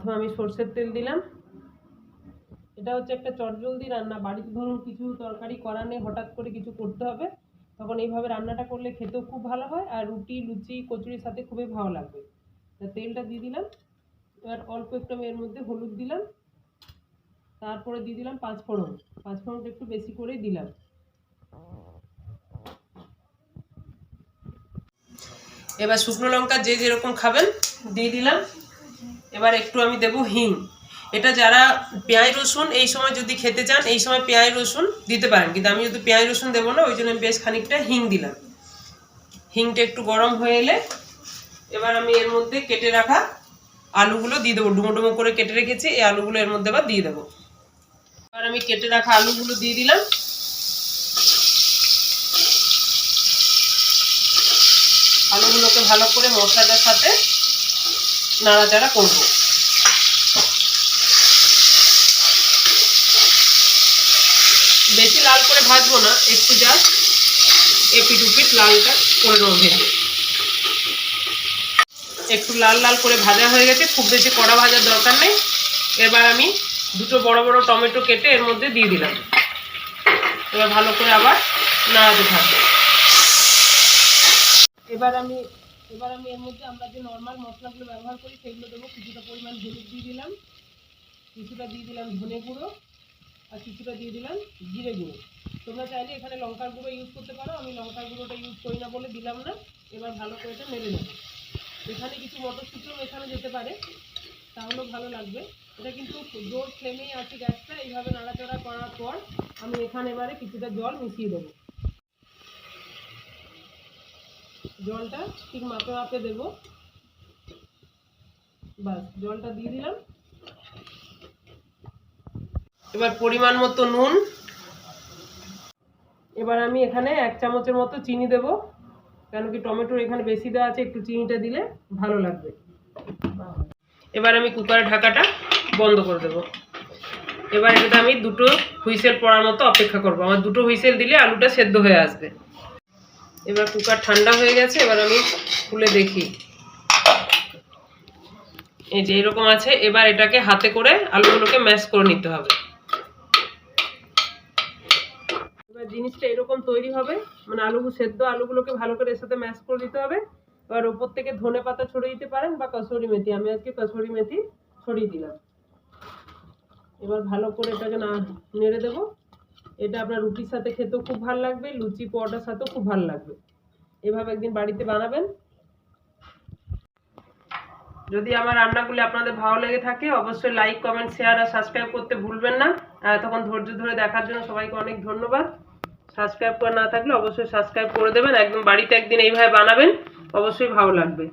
প্রথমে আমি সর্ষের তেল দিলাম। এটা হচ্ছে একটা চটজলদি রান্না। বাড়িতে ধরুন কিছু তরকারি করার নেই, হঠাৎ করে কিছু করতে হবে, তখন এইভাবে রান্নাটা করলে খেতেও খুব ভালো হয় আর রুটি, লুচি, কচুরির সাথে খুবই ভালো লাগবে। তেলটা দিয়ে দিলাম, এবার অল্প একটু আমি এর মধ্যে হলুদ দিলাম, তারপরে দিয়ে দিলাম পাঁচ ফোড়ন পাঁচ ফোড়নটা একটু বেশি করেই দিলাম। এবার শুকনো লঙ্কা যে যেরকম খাবেন, দিয়ে দিলাম। এবার একটু আমি দেব হিং। এটা যারা পেঁয়াজ, রসুন এই সময় যদি খেতে চান, এই সময় পেঁয়াজ, রসুন দিতে পারেন। কিন্তু আমি যদি পেঁয়াজ, রসুন দেবো না, ওই জন্য আমি বেশ খানিকটা হিং দিলাম। হিংটা একটু গরম হয়ে এলে এবার আমি এর মধ্যে কেটে রাখা আলুগুলো দিয়ে দেবো। ডুমো ডুমো করে কেটে রেখেছি, এই আলুগুলো এর মধ্যে আবার দিয়ে দেবো। এবার আমি কেটে রাখা আলুগুলো দিয়ে দিলাম। আলুগুলোকে ভালো করে মশলাটার সাথে নাড়াচাড়া করব। বেশি লাল করে ভাজবো না, একটু জাস্ট এপিট উপিট লালটা করে নেব ভেজে। একটু লাল লাল করে ভাজা হয়ে গেছে, খুব বেশি কড়া ভাজার দরকার নেই। এবার আমি দুটো বড় বড় টমেটো কেটে এর মধ্যে দিয়ে দিলাম। এবার ভালো করে আবার নাড়াতে থাকব। এবার আমি এবার আমি এর মধ্যে আমরা যে নর্মাল মশলাগুলো ব্যবহার করি, সেগুলো দেবো। কিছুটা পরিমাণ হলুদ দিয়ে দিলাম, কিছুটা দিয়ে দিলাম ধনে গুঁড়ো, আর কিছুটা দিয়ে দিলাম জিরে গুঁড়ো। তোমরা চাইলে এখানে লঙ্কার গুঁড়ো ইউজ করতে পারো। আমি লঙ্কার গুঁড়োটা ইউজ করি না বলে দিলাম না। এবার ভালো করে এটা নেড়ে নেব। এখানে কিছু মটরশুঁটিও মেশানো যেতে পারে। তাহলেও ভালো লাগবে। এটা কিন্তু জোর ফ্লেমেই আছে গ্যাসটা। এইভাবে নাড়াচাড়া করার পর আমি এখানে এবারে কিছুটা জল মিশিয়ে দেবো। জলটা ঠিক মাপে মাপে দেবো। বাস, জলটা দিয়ে দিলাম। এবার পরিমাণ মতো নুন। এবার আমি এখানে এক চামচের মতো চিনি দেব, কেন কি টমেটোর এখানে বেশি দেওয়া আছে, একটু চিনিটা দিলে ভালো লাগবে। এবার আমি কুকারের ঢাকাটা বন্ধ করে দেবো। এবার এটাতে আমি দুটো হুইসেল পড়ার মতো অপেক্ষা করব। আমার দুটো হুইসেল দিলে আলুটা সেদ্ধ হয়ে আসবে। এবার কুকার ঠান্ডা হয়ে গেছে, এবার আমি খুলে দেখি। এই যে এরকম আছে, এবার এটাকে হাতে করে আলুগুলোকে ম্যাশ করে নিতে হবে। এবার জিনিসটা এরকম তৈরি হবে মানে আলু সেদ্ধ আলুগুলোকে ভালো করে এর সাথে ম্যাশ করে দিতে হবে। এবার ওপর থেকে ধনে পাতা ছড়িয়ে দিতে পারেন বা কসুরি মেথি, আমি আজকে কসুরি মেথি ছড়িয়ে দিলাম। এবার ভালো করে এটাকে না নেড়ে দেবো। এটা আপনার রুটির সাথে খেতেও খুব ভালো লাগবে, লুচি পরোটার সাথেও খুব ভালো লাগবে। এভাবে একদিন বাড়িতে বানাবেন। যদি আমার রান্নাগুলি আপনাদের ভালো লেগে থাকে, অবশ্যই লাইক কমেন্ট শেয়ার আর সাবস্ক্রাইব করতে ভুলবেন না। তখন ধৈর্য ধরে দেখার জন্য সবাইকে অনেক ধন্যবাদ। সাবস্ক্রাইব করা না থাকলে অবশ্যই সাবস্ক্রাইব করে দেবেন। একদম বাড়িতে একদিন এইভাবে বানাবেন, অবশ্যই ভালো লাগবে।